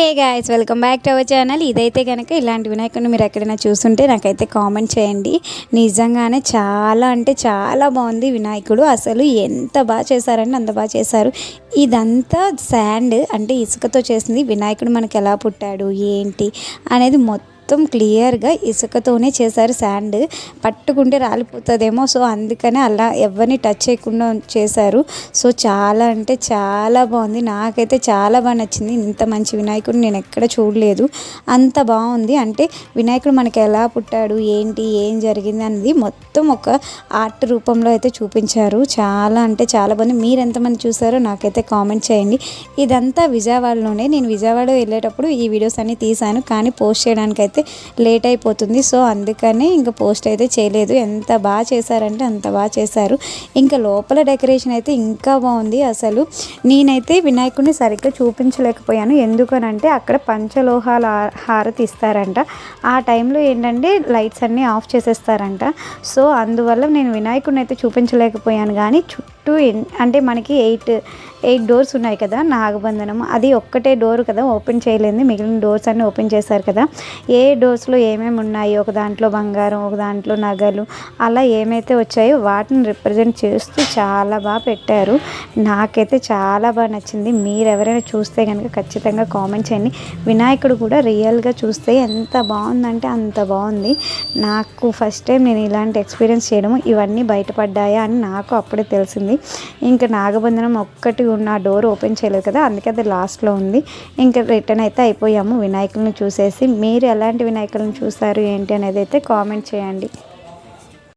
Hey guys welcome back to our channel ఇదైతే కనుక ఇలాంటి వినాయకుడిని మీరు ఎక్కడైనా చూస్తుంటే నాకైతే కామెంట్ చేయండి. నిజంగానే చాలా అంటే చాలా బాగుంది వినాయకుడు. అసలు ఎంత బాగా చేశారంటే అంత బాగా చేశారు. ఇదంతా శాండ్ అంటే ఇసుకతో చేసింది. వినాయకుడు మనకు ఎలా పుట్టాడు ఏంటి అనేది మొత్తం మొత్తం క్లియర్గా ఇసుకతోనే చేశారు శాండ్. పట్టుకుంటే రాలిపోతుందేమో. సో అందుకనే అలా ఎవరిని టచ్ చేయకుండా చేశారు. సో చాలా అంటే చాలా బాగుంది. నాకైతే చాలా బాగా నచ్చింది. ఇంత మంచి వినాయకుడు నేను ఎక్కడ చూడలేదు. అంత బాగుంది. అంటే వినాయకుడు మనకి ఎలా పుట్టాడు ఏంటి ఏం జరిగింది అనేది మొత్తం ఒక ఆర్ట్ రూపంలో అయితే చూపించారు. చాలా అంటే చాలా బాగుంది. మీరు ఎంతమంది చూసారో నాకైతే కామెంట్ చేయండి. ఇదంతా విజయవాడలోనే. నేను విజయవాడ వెళ్ళేటప్పుడు ఈ వీడియోస్ అన్ని తీశాను. కానీ పోస్ట్ చేయడానికి అయితే లేట్ అయిపోతుంది. సో అందుకని ఇంకా పోస్ట్ అయితే చేయలేదు. ఎంత బాగా చేశారంటే అంత బాగా చేశారు. ఇంకా లోపల డెకరేషన్ అయితే ఇంకా బాగుంది అసలు. నేనైతే వినాయకుడిని సరిగ్గా చూపించలేకపోయాను. ఎందుకనంటే అక్కడ పంచలోహాల హారతి ఇస్తారంట. ఆ టైంలో ఏంటంటే లైట్స్ అన్నీ ఆఫ్ చేసేస్తారంట. సో అందువల్ల నేను వినాయకుడిని అయితే చూపించలేకపోయాను. కానీ చుట్టూ అంటే మనకి ఎయిట్ ఎయిట్ డోర్స్ ఉన్నాయి కదా నాగబంధనం. అది ఒక్కటే డోర్ కదా ఓపెన్ చేయలేదు మిగిలిన డోర్స్ అన్నీ ఓపెన్ చేశారు కదా. ఏ డోర్స్లో ఏమేమి ఉన్నాయి? ఒక దాంట్లో బంగారం ఒక దాంట్లో నగలు అలా ఏమైతే వచ్చాయో వాటిని రిప్రజెంట్ చేస్తూ చాలా బాగా పెట్టారు. నాకైతే చాలా బాగా నచ్చింది. మీరు ఎవరైనా చూస్తే కనుక ఖచ్చితంగా కామెంట్ చేయండి. వినాయకుడు కూడా రియల్గా చూస్తే ఎంత బాగుందంటే అంత బాగుంది. నాకు ఫస్ట్ టైం నేను ఇలాంటి ఎక్స్పీరియన్స్ చేయడము. ఇవన్నీ బయటపడ్డాయా అని నాకు అప్పుడే తెలిసింది. ఇంకా నాగబంధనం ఒక్కటి ఉన్న డోర్ ఓపెన్ చేయలేదు కదా అందుకే అది లాస్ట్లో ఉంది. ఇంకా రిటర్న్ అయితే అయిపోయాము. వినాయకులను చూసేసి మీరు ఎలాంటి వినాయకులను చూస్తారు ఏంటి అనేది అయితే కామెంట్ చేయండి.